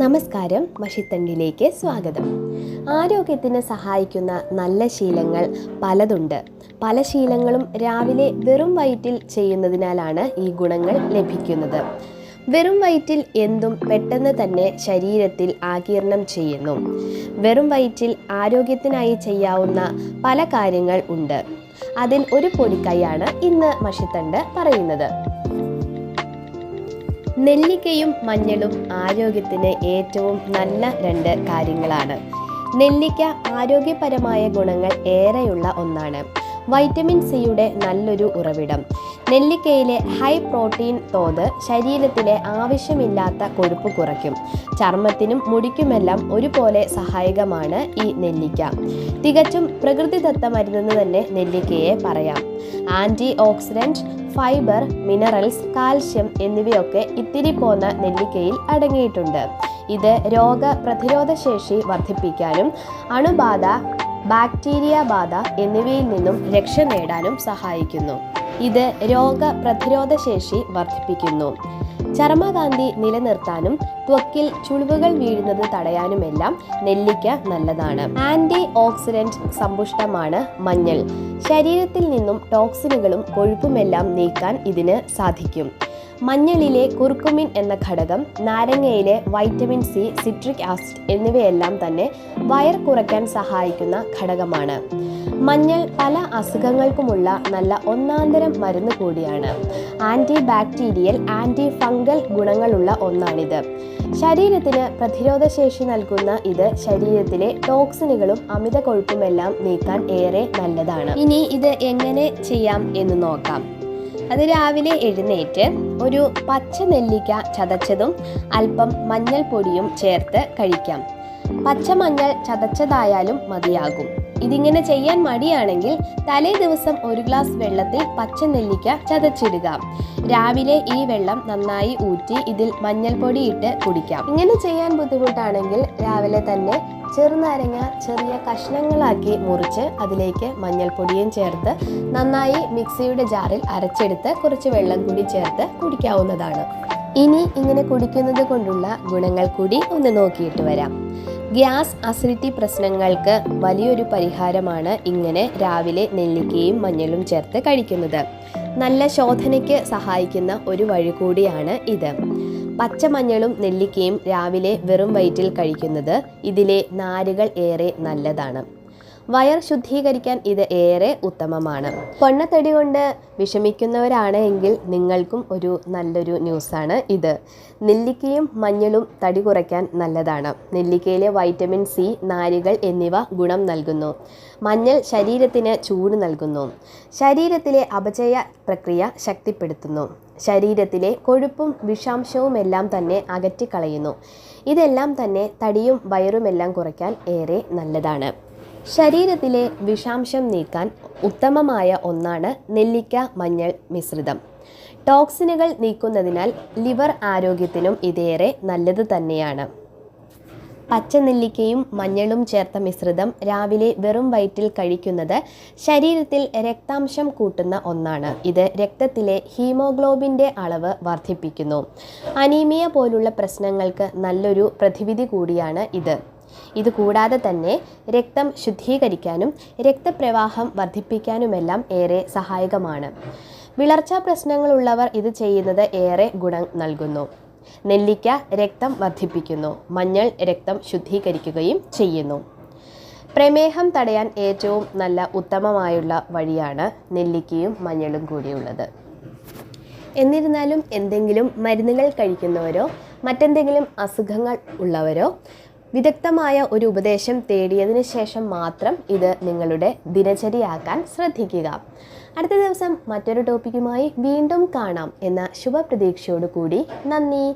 നമസ്കാരം മഷിത്തണ്ടിലേക്ക് സ്വാഗതം. ആരോഗ്യത്തിന് സഹായിക്കുന്ന നല്ല ശീലങ്ങൾ പലതുണ്ട്. പല ശീലങ്ങളും രാവിലെ വെറും വയറ്റിൽ ചെയ്യുന്നതിനാലാണ് ഈ ഗുണങ്ങൾ ലഭിക്കുന്നത്. വെറും വയറ്റിൽ എന്തും പെട്ടെന്ന് തന്നെ ശരീരത്തിൽ ആകീർണം ചെയ്യുന്നു. വെറും വയറ്റിൽ ആരോഗ്യത്തിനായി ചെയ്യാവുന്ന പല കാര്യങ്ങൾ ഉണ്ട്. അതിൽ ഒരു പൊടിക്കൈയാണ് ഇന്ന് മഷിത്തണ്ട് പറയുന്നത്. നെല്ലിക്കയും മഞ്ഞളും ആരോഗ്യത്തിന് ഏറ്റവും നല്ല രണ്ട് കാര്യങ്ങളാണ്. നെല്ലിക്ക ആരോഗ്യപരമായ ഗുണങ്ങൾ ഏറെയുള്ള ഒന്നാണ്. വൈറ്റമിൻ സിയുടെ നല്ലൊരു ഉറവിടം. നെല്ലിക്കയിലെ ഹൈ പ്രോട്ടീൻ തോത് ശരീരത്തിലെ ആവശ്യമില്ലാത്ത കൊഴുപ്പ് കുറയ്ക്കും. ചർമ്മത്തിനും മുടിക്കുമെല്ലാം ഒരുപോലെ സഹായകമാണ് ഈ നെല്ലിക്ക. തികച്ചും പ്രകൃതിദത്ത മരുന്നെന്ന് തന്നെ നെല്ലിക്കയെ പറയാം. Antioxidant fibre minerals calcium എന്നിവയൊക്കെ ഇത്തിരി പോന്ന നെല്ലിക്കയിൽ അടങ്ങിയിട്ടുണ്ട്. ഇത് രോഗ പ്രതിരോധ ശേഷി വർദ്ധിപ്പിക്കാനും അണുബാധ ബാക്ടീരിയ ബാധ എന്നിവയിൽ നിന്നും രക്ഷ നേടാനും സഹായിക്കുന്നു. ഇത് രോഗ പ്രതിരോധ ശേഷി വർദ്ധിപ്പിക്കുന്നു. ചർമ്മകാന്തി നിലനിർത്താനും ത്വക്കിൽ ചുളിവുകൾ വീഴുന്നത് തടയാനുമെല്ലാം നെല്ലിക്ക നല്ലതാണ്. ആന്റി ഓക്സിഡന്റ് സമ്പുഷ്ടമാണ് മഞ്ഞൾ. ശരീരത്തിൽ നിന്നും ടോക്സിനുകളും കൊഴുപ്പുമെല്ലാം നീക്കാൻ ഇതിന് സാധിക്കും. മഞ്ഞളിലെ കുർക്കുമിൻ എന്ന ഘടകം നാരങ്ങയിലെ വൈറ്റമിൻ സി സിട്രിക് ആസിഡ് എന്നിവയെല്ലാം തന്നെ വയർ കുറയ്ക്കാൻ സഹായിക്കുന്ന ഘടകമാണ്. മഞ്ഞൾ പല അസുഖങ്ങൾക്കുമുള്ള നല്ല ഒന്നാന്തരം മരുന്ന് കൂടിയാണ്. ആന്റി ബാക്ടീരിയൽ ആന്റി ഫംഗൽ ഗുണങ്ങളുള്ള ഒന്നാണിത്. ശരീരത്തിന് പ്രതിരോധ ശേഷി നൽകുന്ന ഇത് ശരീരത്തിലെ ടോക്സിനുകളും അമിത കൊഴുപ്പുമെല്ലാം നീക്കാൻ ഏറെ നല്ലതാണ്. ഇനി ഇത് എങ്ങനെ ചെയ്യാം എന്ന് നോക്കാം. അത് രാവിലെ എഴുന്നേറ്റ് ഒരു പച്ച നെല്ലിക്ക ചതച്ചതും അല്പം മഞ്ഞൾപ്പൊടിയും ചേർത്ത് കഴിക്കാം. പച്ച മഞ്ഞൾ ചതച്ചതായാലും മതിയാകും. ഇതിങ്ങനെ ചെയ്യാൻ മടിയാണെങ്കിൽ തലേ ദിവസം ഒരു ഗ്ലാസ് വെള്ളത്തിൽ പച്ച നെല്ലിക്ക ചതച്ചിടുക. രാവിലെ ഈ വെള്ളം നന്നായി ഊറ്റി ഇതിൽ മഞ്ഞൾപ്പൊടി ഇട്ട് കുടിക്കാം. ഇങ്ങനെ ചെയ്യാൻ ബുദ്ധിമുട്ടാണെങ്കിൽ രാവിലെ തന്നെ ചെറുനാരങ്ങ ചെറിയ കഷ്ണങ്ങളാക്കി മുറിച്ച് അതിലേക്ക് മഞ്ഞൾപ്പൊടിയും ചേർത്ത് നന്നായി മിക്സിയുടെ ജാറിൽ അരച്ചെടുത്ത് കുറച്ച് വെള്ളം കൂടി ചേർത്ത് കുടിക്കാവുന്നതാണ്. ഇനി ഇങ്ങനെ കുടിക്കുന്നത് കൊണ്ടുള്ള ഗുണങ്ങൾ കൂടി ഒന്ന് നോക്കിയിട്ട് വരാം. ഗ്യാസ് അസിഡിറ്റി പ്രശ്നങ്ങൾക്ക് വലിയൊരു പരിഹാരമാണ് ഇങ്ങനെ രാവിലെ നെല്ലിക്കയും മഞ്ഞളും ചേർത്ത് കഴിക്കുന്നത്. നല്ല ശോധനയ്ക്ക് സഹായിക്കുന്ന ഒരു വഴി കൂടിയാണ് ഇത്. പച്ചമഞ്ഞളും നെല്ലിക്കയും രാവിലെ വെറും വയറ്റിൽ കഴിക്കുന്നത് ഇതിലെ നാരുകൾ ഏറെ നല്ലതാണ്. വയർ ശുദ്ധീകരിക്കാൻ ഇത് ഏറെ ഉത്തമമാണ്. പൊണ്ണത്തടി കൊണ്ട് വിഷമിക്കുന്നവരാണ് എങ്കിൽ നിങ്ങൾക്കും ഒരു നല്ലൊരു ന്യൂസാണ് ഇത്. നെല്ലിക്കയും മഞ്ഞളും തടി കുറയ്ക്കാൻ നല്ലതാണ്. നെല്ലിക്കയിലെ വൈറ്റമിൻ സി നാരുകൾ എന്നിവ ഗുണം നൽകുന്നു. മഞ്ഞൾ ശരീരത്തിന് ചൂട് നൽകുന്നു. ശരീരത്തിലെ അപചയ പ്രക്രിയ ശക്തിപ്പെടുത്തുന്നു. ശരീരത്തിലെ കൊഴുപ്പും വിഷാംശവും എല്ലാം തന്നെ അകറ്റിക്കളയുന്നു. ഇതെല്ലാം തന്നെ തടിയും വയറുമെല്ലാം കുറയ്ക്കാൻ ഏറെ നല്ലതാണ്. ശരീരത്തിലെ വിഷാംശം നീക്കാൻ ഉത്തമമായ ഒന്നാണ് നെല്ലിക്ക മഞ്ഞൾ മിശ്രിതം. ടോക്സിനുകൾ നീക്കുന്നതിനാൽ ലിവർ ആരോഗ്യത്തിനും ഇതേറെ നല്ലത് തന്നെയാണ്. പച്ചനെല്ലിക്കയും മഞ്ഞളും ചേർത്ത മിശ്രിതം രാവിലെ വെറും വയറ്റിൽ കഴിക്കുന്നത് ശരീരത്തിൽ രക്താംശം കൂട്ടുന്ന ഒന്നാണ്. ഇത് രക്തത്തിലെ ഹീമോഗ്ലോബിന്റെ അളവ് വർദ്ധിപ്പിക്കുന്നു. അനീമിയ പോലുള്ള പ്രശ്നങ്ങൾക്ക് നല്ലൊരു പ്രതിവിധി കൂടിയാണ് ഇത്. ഇത് കൂടാതെ തന്നെ രക്തം ശുദ്ധീകരിക്കാനും രക്തപ്രവാഹം വർദ്ധിപ്പിക്കാനുമെല്ലാം ഏറെ സഹായകമാണ്. വിളർച്ചാ പ്രശ്നങ്ങളുള്ളവർ ഇത് ചെയ്യുന്നത് ഏറെ ഗുണം നൽകുന്നു. നെല്ലിക്ക രക്തം വർദ്ധിപ്പിക്കുന്നു. മഞ്ഞൾ രക്തം ശുദ്ധീകരിക്കുകയും ചെയ്യുന്നു. പ്രമേഹം തടയാൻ ഏറ്റവും നല്ല ഉത്തമമായുള്ള വഴിയാണ് നെല്ലിക്കയും മഞ്ഞളും കൂടിയുള്ളത്. എന്നിരുന്നാലും എന്തെങ്കിലും മരുന്നുകൾ കഴിക്കുന്നവരോ മറ്റെന്തെങ്കിലും അസുഖങ്ങൾ ഉള്ളവരോ വിദഗ്ധമായ ഒരു ഉപദേശം തേടിയതിന് ശേഷം മാത്രം ഇത് നിങ്ങളുടെ ദിനചര്യയാക്കാൻ ശ്രദ്ധിക്കുക. അടുത്ത ദിവസം മറ്റൊരു ടോപ്പിക്കുമായി വീണ്ടും കാണാം എന്ന ശുഭപ്രതീക്ഷയോടുകൂടി നന്ദി.